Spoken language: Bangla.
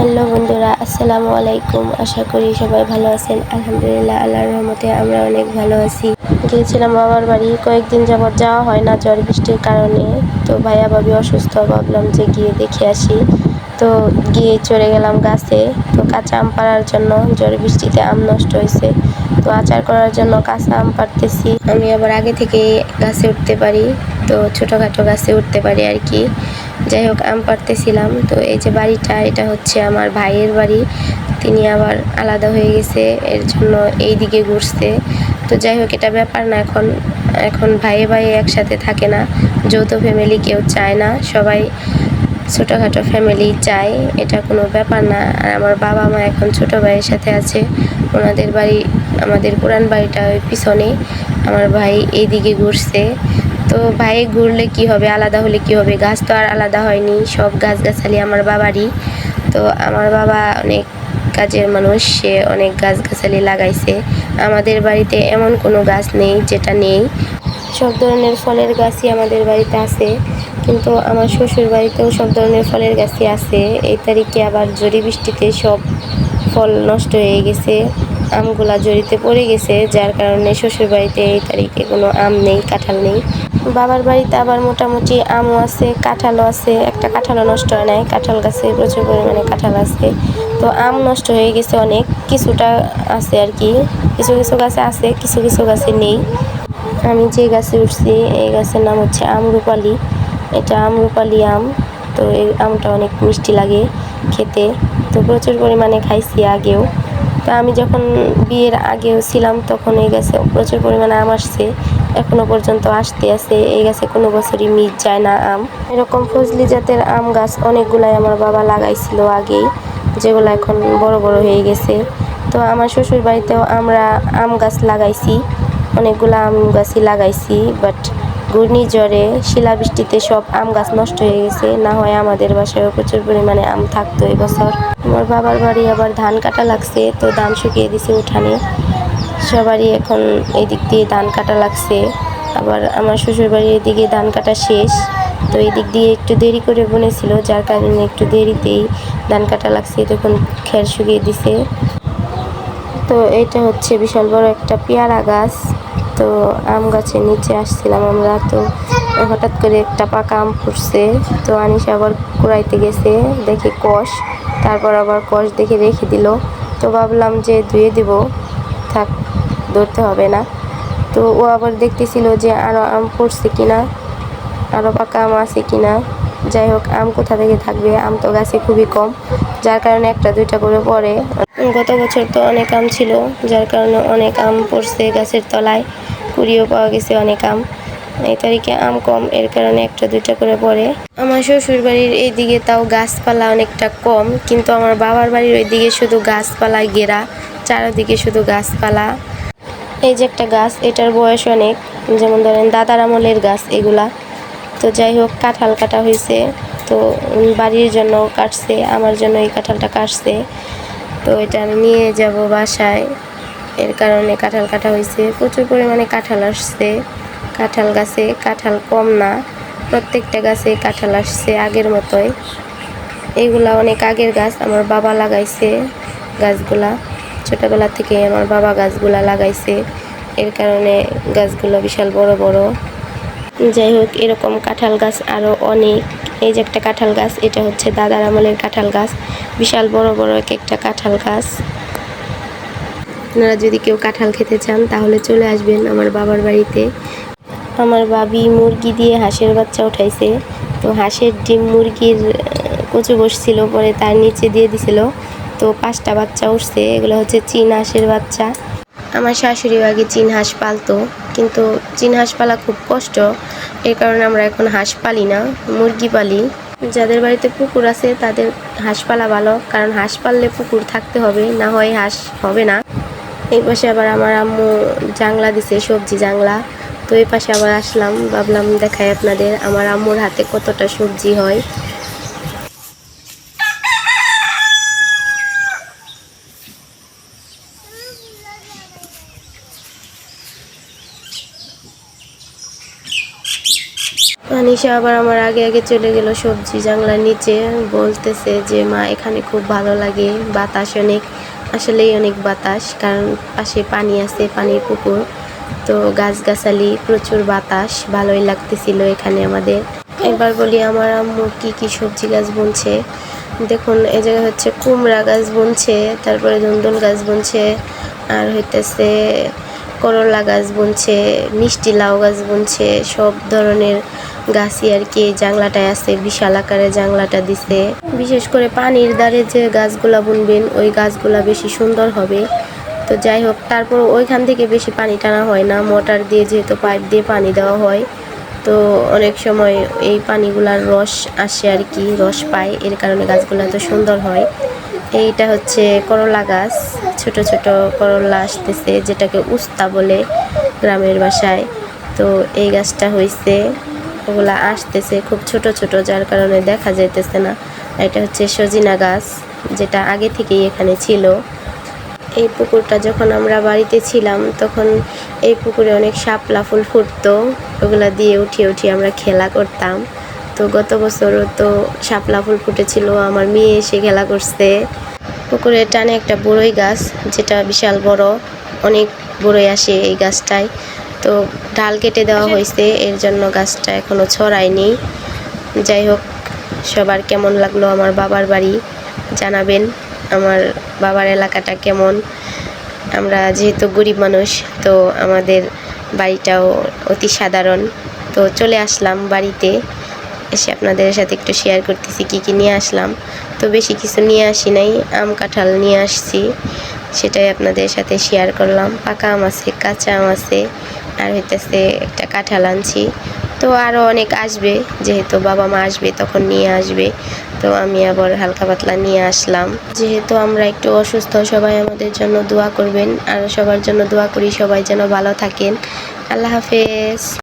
হ্যালো বন্ধুরা, আসসালামু আলাইকুম। আশা করি সবাই ভালো আছেন। আলহামদুলিল্লাহ, আল্লাহর রহমতে আমরা অনেক ভালো আছি। গিয়েছিলাম বাবার বাড়ি কয়েকদিন যাবৎ যাওয়া হয় না ঝড় বৃষ্টির কারণে। তো ভাইয়া ভাবি অসুস্থ, ভাবলাম যে গিয়ে দেখে আসি। তো গিয়ে চলে গেলাম গাছে। তো কাঁচা আম পাড়ার জন্য ঝড় বৃষ্টিতে আম নষ্ট হয়েছে। তো আচার করার জন্য কাঁচা আম পাড়তেছি। আমি আবার আগে থেকে গাছে উঠতে পারি। তো ছোটোখাটো গাছে উঠতে পারি আর কি। যাই হোক, আম পাড়তেছিলাম। তো এই যে বাড়িটা, এটা হচ্ছে আমার ভাইয়ের বাড়ি। তিনি আবার আলাদা হয়ে গেছে, এর জন্য এই দিকে ঘুরছে। তো যাই হোক, এটা ব্যাপার না, এখন এখন ভাইয়ে ভাইয়ে একসাথে থাকে না। যৌথ ফ্যামিলি কেউ চায় না, সবাই ছোটোখাটো ফ্যামিলি চায়, এটা কোনো ব্যাপার না। আর আমার বাবা মা এখন ছোটো ভাইয়ের সাথে আছে, ওনাদের বাড়ি, আমাদের পুরান বাড়িটা ওই পিছনে আমার ভাই এইদিকে ঘুরছে। তো ভাই ঘুরলে কি হবে, আলাদা হলে কি হবে? গাছ তো আর আলাদা হয়নি, সব গাছ গাছালি আমার বাবারই। তো আমার বাবা অনেক কাজের মানুষ, সে অনেক গাছ গাছালি লাগাইছে। আমাদের বাড়িতে এমন কোনো গাছ নেই যেটা নেই। সব ধরনের ফলের গাছই আমাদের বাড়িতে আছে। কিন্তু আমার শ্বশুর বাড়িতেও সব ধরনের ফলের গাছই আছে। এই তারিখে আবার ঝড়ি বৃষ্টিতে সব ফল নষ্ট হয়ে গেছে, আমগুলা জড়িতে পড়ে গেছে, যার কারণে শ্বশুর বাড়িতে এই তারিখে কোনো আম নেই, কাঁঠাল নেই। বাবার বাড়িতে আবার মোটামুটি আমও আছে, কাঁঠালও আছে, একটা কাঁঠালও নষ্ট হয় নাই। কাঁঠাল গাছে প্রচুর পরিমাণে কাঁঠাল আছে। তো আম নষ্ট হয়ে গেছে অনেক, কিছুটা আছে আর কি। কিছু কিছু গাছে আছে, কিছু কিছু গাছে নেই। আমি যে গাছে উঠছি, এই গাছের নাম হচ্ছে আমরুপালি এটা আমরুপালি আম, তো এই আমটা অনেক মিষ্টি লাগে খেতে। তো প্রচুর পরিমাণে খাইছি আগেও। তো আমি যখন বিয়ের আগেও ছিলাম তখন এই গাছে প্রচুর পরিমাণে আম আসছে। এখনও পর্যন্ত আসতে আছে। এই গাছে কোনো বছরই মিস যায় না আম। এরকম ফজলি জাতের আম গাছ অনেকগুলাই আমার বাবা লাগাইছিল আগেই, যেগুলো এখন বড় বড় হয়ে গেছে। তো আমার শ্বশুর বাড়িতেও আমরা আম গাছ লাগাইছি, অনেকগুলো আম গাছই লাগাইছি বাট ঘূর্ণিঝড়ে শিলাবৃষ্টিতে সব আম গাছ নষ্ট হয়ে গেছে। না হয় আমাদের বাসায় প্রচুর পরিমাণে আম থাকতো এবছর। আমার বাবার বাড়ি আবার ধান কাটা লাগছে, তো ধান শুকিয়ে দিছে উঠানে। সবারই এখন এদিক দিয়ে ধান কাটা লাগছে। আবার আমার শ্বশুর বাড়ির এদিকে ধান কাটা শেষ। তো এই দিক দিয়ে একটু দেরি করে বনেছিল, যার কারণে একটু দেরিতেই ধান কাটা লাগছে, তখন খের শুকিয়ে দিছে। তো এটা হচ্ছে বিশাল বড় একটা পেয়ারা গাছ। তো আম গাছের নিচে আসছিলাম আমরা, তো হঠাৎ করে একটা পাকা আম ফুটছে। তো আনিস আবার কুড়াইতে গেছে, দেখে কষ, তারপর আবার কষ দেখে রেখে দিল। তো ভাবলাম যে ধুয়ে দিব, থাক, ধরতে হবে না। তো ও আবার দেখতেছিল যে আরও আম পড়ছে কিনা আরও পাকা আম আছে কিনা। যাই হোক, আম কোথা থেকে থাকবে? আম তো গাছে খুবই কম। যার কারণে একটা, দুইটা করে পড়ে গত বছর তো অনেক আম ছিল, যার কারণে অনেক আম পড়ছে গাছের তলায়। কুড়িয়েও পাওয়া গেছে অনেক আম। এই তারিখে আম কম, এর কারণে একটা, দুইটা করে পড়ে আমার শ্বশুর বাড়ির এই দিকে তাও গাছপালা অনেকটা কম, কিন্তু আমার বাবার বাড়ির ওইদিকে শুধু গাছপালায় ঘেরা, চারদিকে শুধু গাছপালা। এই যে একটা গাছ, এটার বয়স অনেক, যেমন ধরেন দাদার আমলের গাছ এগুলা। তো যাই হোক, কাঁঠাল কাটা হয়েছে। তো বাড়ির জন্য কাটছে, আমার জন্য এই কাঁঠালটা কাটছে। তো এটা আমি নিয়ে যাব বাসায়। এর কারণে কাঁঠাল কাটা হয়েছে। প্রচুর পরিমাণে কাঁঠাল আসছে। কাঁঠাল গাছে কাঁঠাল কম না। প্রত্যেকটা গাছে কাঁঠাল আসছে আগের মতোই। এইগুলা অনেক আগের গাছ, আমার বাবা লাগাইছে গাছগুলা। ছোটবেলা থেকে আমার বাবা গাছগুলা লাগাইছে। এর কারণে গাছগুলো বিশাল বড় বড়। যাই হোক, এরকম কাঁঠাল গাছ আরও অনেক। এই যে একটা কাঁঠাল গাছ, এটা হচ্ছে দাদার আমলের কাঁঠাল গাছ। বিশাল বড় বড় এক একটা কাঁঠাল গাছ। আপনারা যদি কেউ কাঁঠাল খেতে চান, তাহলে চলে আসবেন আমার বাবার বাড়িতে। আমার বাবি মুরগি দিয়ে হাঁসের বাচ্চা উঠাইছে। তো হাঁসের ডিম মুরগির কচু বসছিল, পরে তার নিচে দিয়ে দিছিল। তো পাঁচটা বাচ্চা উঠছে, এগুলো হচ্ছে চীন হাঁসের বাচ্চা। আমার শাশুড়ি আগে চীন হাঁস পালতো, কিন্তু চীন হাঁস পালা খুব কষ্ট। এর কারণে আমরা এখন হাঁস পালি না, মুরগি পালি। যাদের বাড়িতে পুকুর আছে, তাদের হাঁস পালা ভালো, কারণ হাঁস পাললে পুকুর থাকতে হবে, না হয় হাঁস হবে না। এই পাশে আবার আমার আম্মু জাংলা দিছে, সবজি জাংলা। তো এই পাশে আবার আসলাম, ভাবলাম দেখাই আপনাদের, আমার আম্মুর হাতে কতটা সবজি হয়। আনিশা আবার আমার আগে আগে চলে গেল সবজি জাংলার নিচে। বলতেছে যে, মা, এখানে খুব ভালো লাগে বাতাস অনেক। আসলেই অনেক বাতাস, কারণ পাশে পানি আছে, পানির পুকুর। তো গাছগাছালি, প্রচুর বাতাস, ভালোই লাগতেছিল এখানে আমাদের। এবার বলি, আমার আম্মু কি কি সবজি গাছ বুনছে? দেখুন এই জায়গায় হচ্ছে কুমড়া গাছ বুনছে, তারপরে ধুন্দুল গাছ বুনছে, আর হইতেছে করলা গাছ বুনছে, মিষ্টি লাউ গাছ বুনছে, সব ধরনের গাছই আর কি এই জাংলাটায় আছে, বিশাল আকারে জাংলাটা দিছে। বিশেষ করে পানির দ্বারে যে গাছগুলা বুনবেন, ওই গাছগুলা বেশি সুন্দর হবে। তো যাই হোক, তারপর ওইখান থেকে বেশি পানি টানা হয় না, মোটর দিয়ে যেহেতু পাইপ দিয়ে পানি দেওয়া হয়, তো অনেক সময় এই পানিগুলার রস আসে আর কি, রস পায়, এর কারণে গাছগুলো এত সুন্দর হয়। এইটা হচ্ছে করলা গাছ। ছোট ছোট করলা আসতেছে, যেটাকে উস্তা বলে গ্রামের বাসায়। তো এই গাছটা হয়েছে ওগুলা আসতেছে খুব ছোট ছোট, যার কারণে দেখা যাইতেছে না। এটা হচ্ছে সজিনা গাছ, যেটা আগে থেকেই এখানে ছিল। এই পুকুরটা যখন আমরা বাড়িতে ছিলাম, তখন এই পুকুরে অনেক শাপলা ফুল ফুটতো। ওগুলা দিয়ে উঠিয়ে উঠিয়ে আমরা খেলা করতাম। তো গত বছরও তো শাপলা ফুল ফুটেছিল আমার মেয়ে এসে খেলা করছে। পুকুরের টানে একটা বড়ই গাছ যেটা বিশাল বড় অনেক বড়ই আসে এই গাছটায়। তো ডাল কেটে দেওয়া হয়েছে এর জন্য গাছটা এখনও ছড়ায়নি। যাই হোক সবার কেমন লাগল আমার বাবার বাড়ি জানাবেন আমার বাবার এলাকাটা কেমন। আমরা যেহেতু গরিব মানুষ তো আমাদের বাড়িটাও অতি সাধারণ। তো চলে আসলাম বাড়িতে। এসে আপনাদের সাথে একটু শেয়ার করতেছি, কি কি নিয়ে আসলাম। তো বেশি কিছু নিয়ে আসি নাই, আম কাঁঠাল নিয়ে আসছি, সেটাই আপনাদের সাথে শেয়ার করলাম। পাকা আম আছে, কাঁচা আম আছে, আর হইতেছে একটা কাঁঠাল আনছি। তো আরও অনেক আসবে, যেহেতু বাবা মা আসবে তখন নিয়ে আসবে। তো আমি আবার হালকা পাতলা নিয়ে আসলাম। যেহেতু আমরা একটু অসুস্থ, সবাই আমাদের জন্য দোয়া করবেন। আর সবার জন্য দোয়া করি, সবাই যেন ভালো থাকেন। আল্লাহ হাফেজ।